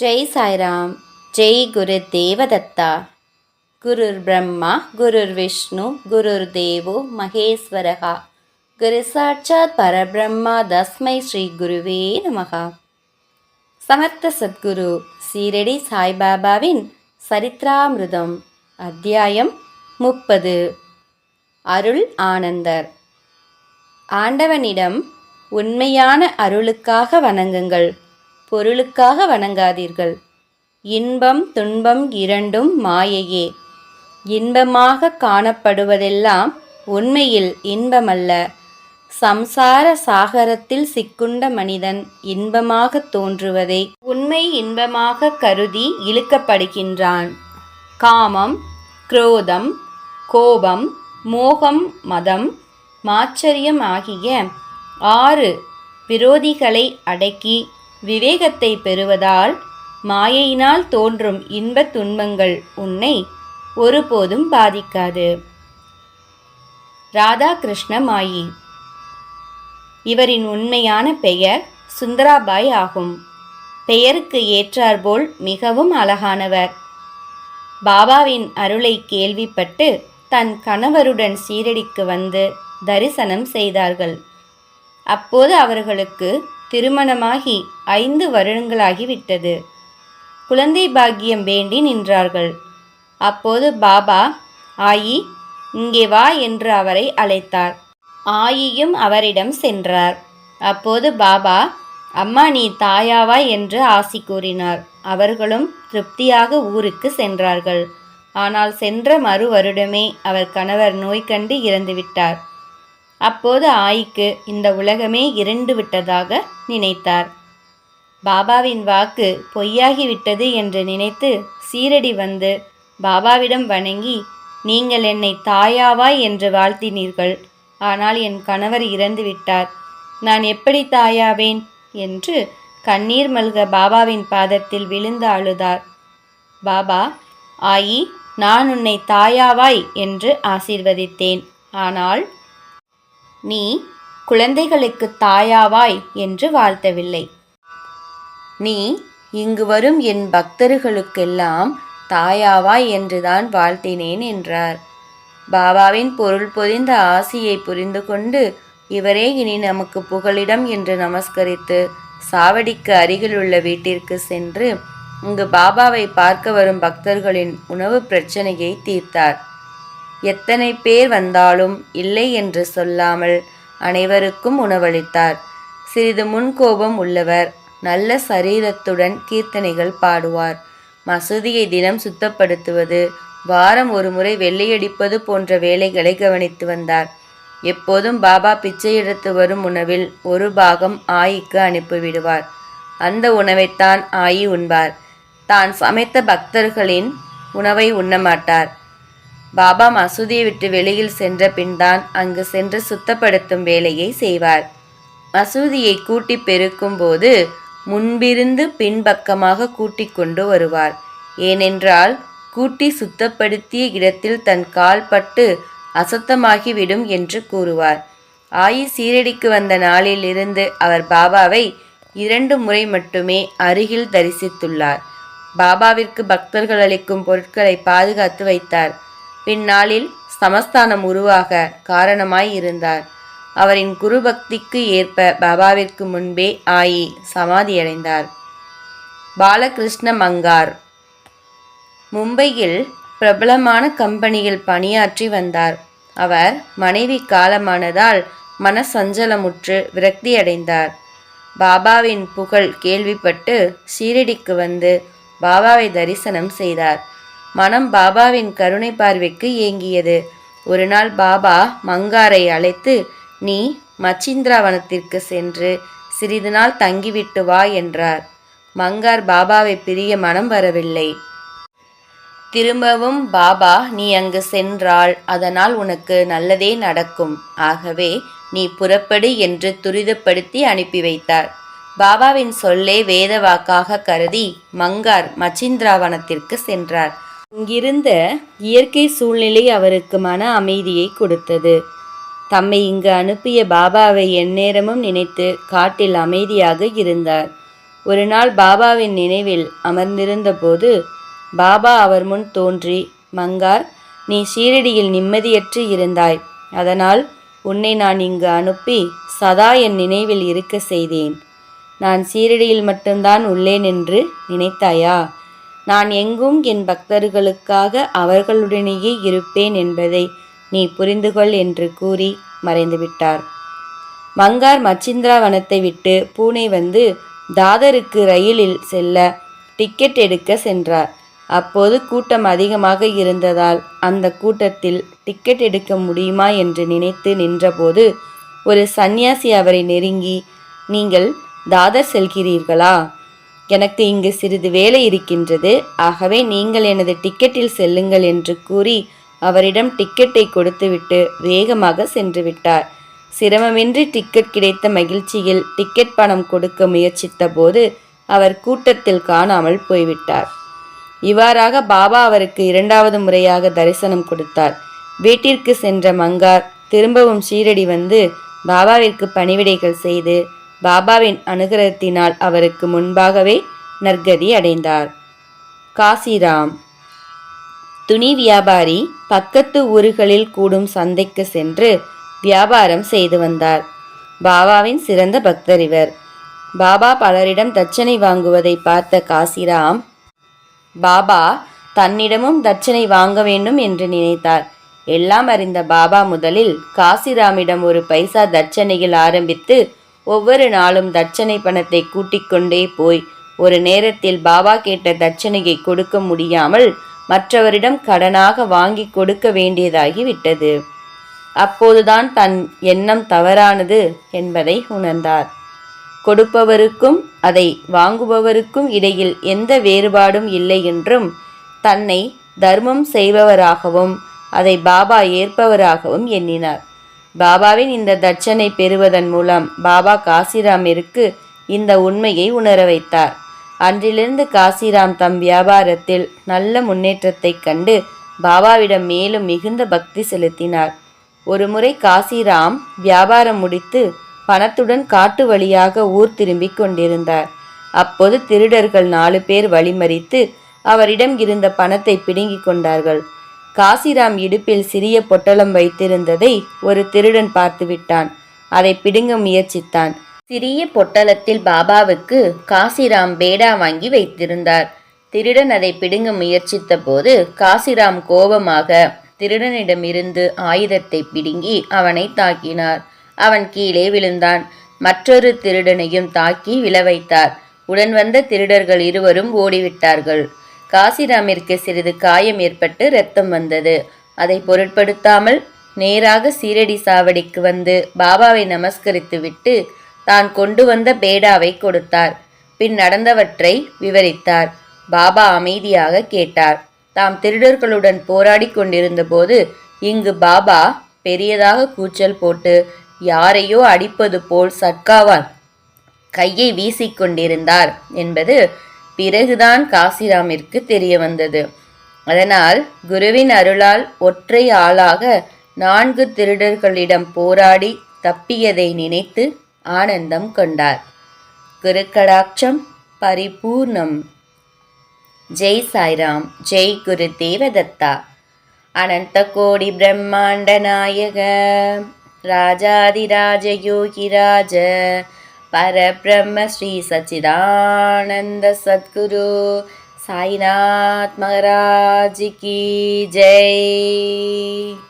ஜெய் சாய்ராம் ஜெய் குரு தேவதத்தா. குருர் பிரம்மா குருர் விஷ்ணு குருர் தேவோ மகேஸ்வரகா குரு சாட்சாத் பரபிரம்மா தஸ்மை ஸ்ரீ குருவே நமகா சமர்த்த சத்குரு சீரடி சாய்பாபாவின் சரித்ராமிருதம் அத்தியாயம் முப்பது. அருள் ஆனந்தர். ஆண்டவனிடம் உண்மையான அருளுக்காக வணங்குங்கள். பொருளுக்காக வணங்காதீர்கள். இன்பம் துன்பம் இரண்டும் மாயையே. இன்பமாக காணப்படுவதெல்லாம் உண்மையில் இன்பமல்ல. சம்சார சாகரத்தில் சிக்குண்ட மனிதன் இன்பமாக தோன்றுவதை உண்மை இன்பமாக கருதி இழுக்கப்படுகின்றான். காமம் குரோதம் கோபம் மோகம் மதம் மாச்சரியம் ஆகிய ஆறு விரோதிகளை அடக்கி விவேகத்தை பெறுவதால் மாயையினால் தோன்றும் இன்பத் துன்பங்கள் உன்னை ஒருபோதும் பாதிக்காது. ராதாகிருஷ்ண மாயி. இவரின் உண்மையான பெயர் சுந்தராபாய் ஆகும். பெயருக்கு ஏற்றாற்போல் மிகவும் அழகானவர். பாபாவின் அருளை கேள்விப்பட்டு தன் கணவருடன் சீரடிக்கு வந்து தரிசனம் செய்தார்கள். அப்போது அவர்களுக்கு திருமணமாகி ஐந்து வருடங்களாகிவிட்டது. குழந்தை பாக்கியம் வேண்டி நின்றார்கள். அப்போது பாபா ஆயி இங்கே வா என்று அவரை அழைத்தார். ஆயியும் அவரிடம் சென்றார். அப்போது பாபா அம்மா நீ தாயாவா என்று ஆசி கூறினார். அவர்களும் திருப்தியாக ஊருக்கு சென்றார்கள். ஆனால் சென்ற மறு வருடமே அவர் கணவர் நோய் கண்டு இறந்துவிட்டார். அப்போது ஆய்க்கு இந்த உலகமே இரண்டு விட்டதாக நினைத்தார். பாபாவின் வாக்கு பொய்யாகிவிட்டது என்று நினைத்து சீரடி வந்து பாபாவிடம் வணங்கி நீங்கள் என்னை தாயாவாய் என்று வாழ்த்தினீர்கள். ஆனால் என் கணவர் இறந்து விட்டார். நான் எப்படி தாயாவேன்? என்று கண்ணீர் மல்க பாபாவின் பாதத்தில் விழுந்து அழுதார். பாபா ஆயி நான் உன்னை தாயாவாய் என்று ஆசீர்வதித்தேன். ஆனால் நீ குழந்தைகளுக்கு தாயாவாய் என்று வாழ்த்தவில்லை. நீ இங்கு வரும் என் பக்தர்களுக்கெல்லாம் தாயாவாய் என்றுதான் வாழ்த்தினேன் என்றார். பாபாவின் பொருள் பொதிந்த ஆசியை புரிந்து கொண்டு இவரே இனி நமக்கு புகலிடம் என்று நமஸ்கரித்து சாவடிக்கு அருகிலுள்ள வீட்டிற்கு சென்று இங்கு பாபாவை பார்க்க வரும் பக்தர்களின் உணவு பிரச்சனையை தீர்த்தார். எத்தனை பேர் வந்தாலும் இல்லை என்று சொல்லாமல் அனைவருக்கும் உணவளித்தார். சிறிது முன்கோபம் உள்ளவர் நல்ல சரீரத்துடன் கீர்த்தனைகள் பாடுவார். மசூதியை தினம் சுத்தப்படுத்துவது வாரம் ஒரு முறை வெள்ளையடிப்பது போன்ற வேலைகளை கவனித்து வந்தார். எப்போதும் பாபா பிச்சை எடுத்து வரும் உணவில் ஒரு பாகம் ஆயிக்கு அனுப்பிவிடுவார் அந்த உணவைத்தான் ஆயி உண்பார். தான் சமைத்த பக்தர்களின் உணவை உண்ணமாட்டார் பாபா மசூதியை விட்டு வெளியில் சென்ற பின்தான் அங்கு சென்று சுத்தப்படுத்தும் வேலையை செய்வார். மசூதியை கூட்டி பெருக்கும் போது முன்பிருந்து பின்பக்கமாக கூட்டி கொண்டு வருவார். ஏனென்றால் கூட்டி சுத்தப்படுத்திய இடத்தில் தன் கால் பட்டு அசுத்தமாகிவிடும் என்று கூறுவார். ஆயி சீரடிக்கு வந்த நாளிலிருந்து அவர் பாபாவை இரண்டு முறை மட்டுமே அருகில் தரிசித்துள்ளார். பாபாவிற்கு பக்தர்கள் அளிக்கும் பொருட்களை பாதுகாத்து வைத்தார். பின்னாளில் சமஸ்தானம் உருவாக காரணமாய் இருந்தார் அவரின் குருபக்திக்கு ஏற்ப பாபாவிற்கு முன்பே ஆயி சமாதியடைந்தார். பாலகிருஷ்ண மங்கார். மும்பையில் பிரபலமான கம்பெனியில் பணியாற்றி வந்தார். அவர் மனைவி காலமானதால் மனசஞ்சலமுற்று விரக்தியடைந்தார். பாபாவின் புகழ் கேள்விப்பட்டு ஷீரடிக்கு வந்து பாபாவை தரிசனம் செய்தார். மனம் பாபாவின் கருணை பார்வைக்கு ஏங்கியது. ஒரு நாள் பாபா மங்காரை அழைத்து நீ மச்சிந்திராவனத்திற்கு சென்று சிறிது நாள் தங்கிவிட்டு வா என்றார். மங்கார் பாபாவை பிரிய மனம் வரவில்லை. திரும்பவும் பாபா நீ அங்கு சென்றால் அதனால் உனக்கு நல்லதே நடக்கும். ஆகவே நீ புறப்படு என்று துரிதப்படுத்தி அனுப்பி வைத்தார். பாபாவின் சொல்லே வேத வாக்காக கருதி மங்கார் மச்சிந்திராவனத்திற்கு சென்றார். இங்கிருந்த இயற்கை சூழ்நிலை அவருக்கு மன அமைதியை கொடுத்தது. தம்மை இங்கு அனுப்பிய பாபாவை எந்நேரமும் நினைத்து காட்டில் அமைதியாக இருந்தார். ஒரு நாள் பாபாவின் நினைவில் அமர்ந்திருந்தபோது பாபா அவர் முன் தோன்றி மங்கார் நீ ஷீரடியில் நிம்மதியற்று இருந்தாய். அதனால் உன்னை நான் இங்கு அனுப்பி சதா என் நினைவில் இருக்க செய்தேன். நான் சீரடியில் மட்டும்தான் உள்ளேன் என்று நினைத்தாயா? நான் எங்கும் என் பக்தர்களுக்காக அவர்களுடனேயே இருப்பேன் என்பதை நீ புரிந்துகொள் என்று கூறி மறைந்துவிட்டார். மங்கார் மச்சிந்திரா வனத்தை விட்டு பூனே வந்து தாதருக்கு ரயிலில் செல்ல டிக்கெட் எடுக்க சென்றார். அப்போது கூட்டம் அதிகமாக இருந்ததால் அந்த கூட்டத்தில் டிக்கெட் எடுக்க முடியுமா என்று நினைத்து நின்றபோது ஒரு சந்நியாசி அவரை நெருங்கி நீங்கள் தாதர் செல்கிறீர்களா? எனக்கு இங்கு சிறிது வேலை இருக்கின்றது. ஆகவே நீங்கள் எனது டிக்கெட்டில் செல்லுங்கள் என்று கூறி அவரிடம் டிக்கெட்டை கொடுத்துவிட்டு வேகமாக சென்று விட்டார். சிரமமின்றி டிக்கெட் கிடைத்த மகிழ்ச்சியில் டிக்கெட் பணம் கொடுக்க முயற்சித்த போது அவர் கூட்டத்தில் காணாமல் போய்விட்டார். இவ்வாறாக பாபா அவருக்கு இரண்டாவது முறையாக தரிசனம் கொடுத்தார். வீட்டிற்கு சென்ற மங்கார் திரும்பவும் ஷீரடி வந்து பாபாவிற்கு பணிவிடைகள் செய்து பாபாவின் அனுகிரகத்தினால் அவருக்கு முன்பாகவே நற்கதி அடைந்தார். காசிராம். துணி வியாபாரி பக்கத்து ஊர்களில் கூடும் சந்தைக்கு சென்று வியாபாரம் செய்து வந்தார். பாபாவின் சிறந்த பக்தர் இவர் பாபா பலரிடம் தட்சணை வாங்குவதை பார்த்த காசிராம் பாபா தன்னிடமும் தட்சணை வாங்க வேண்டும் என்று நினைத்தார். எல்லாம் அறிந்த பாபா முதலில் காசிராமிடம் ஒரு பைசா தட்சணையில் ஆரம்பித்து ஒவ்வொரு நாளும் தட்சணை பணத்தை கூட்டிக் கொண்டே போய் ஒரு நேரத்தில் பாபா கேட்ட தட்சணையை கொடுக்க முடியாமல் மற்றவரிடம் கடனாக வாங்கி கொடுக்க வேண்டியதாகி விட்டது அப்போதுதான் தன் எண்ணம் தவறானது என்பதை உணர்ந்தார். கொடுப்பவருக்கும் அதை வாங்குபவருக்கும் இடையில் எந்த வேறுபாடும் இல்லை என்றும் தன்னை தர்மம் செய்பவராகவும் அதை பாபா ஏற்பவராகவும் எண்ணினார். பாபாவின் இந்த தட்சணை பெறுவதன் மூலம் பாபா காசிராமிற்கு இந்த உண்மையை உணர வைத்தார். அன்றிலிருந்து காசிராம் தம் வியாபாரத்தில் நல்ல முன்னேற்றத்தைக் கண்டு பாபாவிடம் மேலும் மிகுந்த பக்தி செலுத்தினார். ஒருமுறை காசிராம் வியாபாரம் முடித்து பணத்துடன் காட்டு வழியாக ஊர் திரும்பிக் கொண்டிருந்தார். அப்போது திருடர்கள் நாலு பேர் வழிமறித்து அவரிடம் இருந்த பணத்தை பிடுங்கிக் கொண்டார்கள். காசிராம் இடுப்பில் சிறிய பொட்டலம் வைத்திருந்ததை ஒரு திருடன் பார்த்துவிட்டான். அதை பிடுங்க முயற்சித்தான். சிறிய பொட்டலத்தில் பாபாவுக்கு காசிராம் பேடா வாங்கி வைத்திருந்தார். திருடன் அதை பிடுங்க முயற்சித்த போது காசிராம் கோபமாக திருடனிடமிருந்து ஆயுதத்தை பிடுங்கி அவனை தாக்கினார். அவன் கீழே விழுந்தான். மற்றொரு திருடனையும் தாக்கி விழ வைத்தார். உடன் வந்த திருடர்கள் இருவரும் ஓடிவிட்டார்கள். காசிராமிற்கு சிறிது காயம் ஏற்பட்டு ரத்தம் வந்தது. அதை பொருட்படுத்தாமல் நேராக சீரடி சாவடிக்கு வந்து பாபாவை நமஸ்கரித்துவிட்டு தான் கொண்டு வந்த பேடாவை கொடுத்தார். பின் நடந்தவற்றை விவரித்தார். பாபா அமைதியாக கேட்டார். தாம் திருடர்களுடன் போராடி கொண்டிருந்தபோது இங்கு பாபா பெரியதாக கூச்சல் போட்டு யாரையோ அடிப்பது போல் சட்காவால் கையை வீசிக்கொண்டிருந்தார் என்பது பிறகுதான் காசிராமிற்கு தெரிய வந்தது. அதனால் குருவின் அருளால் ஒற்றை ஆளாக நான்கு திருடர்களிடம் போராடி தப்பியதை நினைத்து ஆனந்தம் கொண்டார். குருக்கடாட்சம் பரிபூர்ணம். ஜெய் சாய்ராம் ஜெய் குரு தேவதத்தா. அனந்த கோடி பிரம்மாண்ட நாயக. ராஜாதிராஜயோகிராஜ परब्रह्म श्री सच्चिदानन्द सद्गुरु महाराज की जय।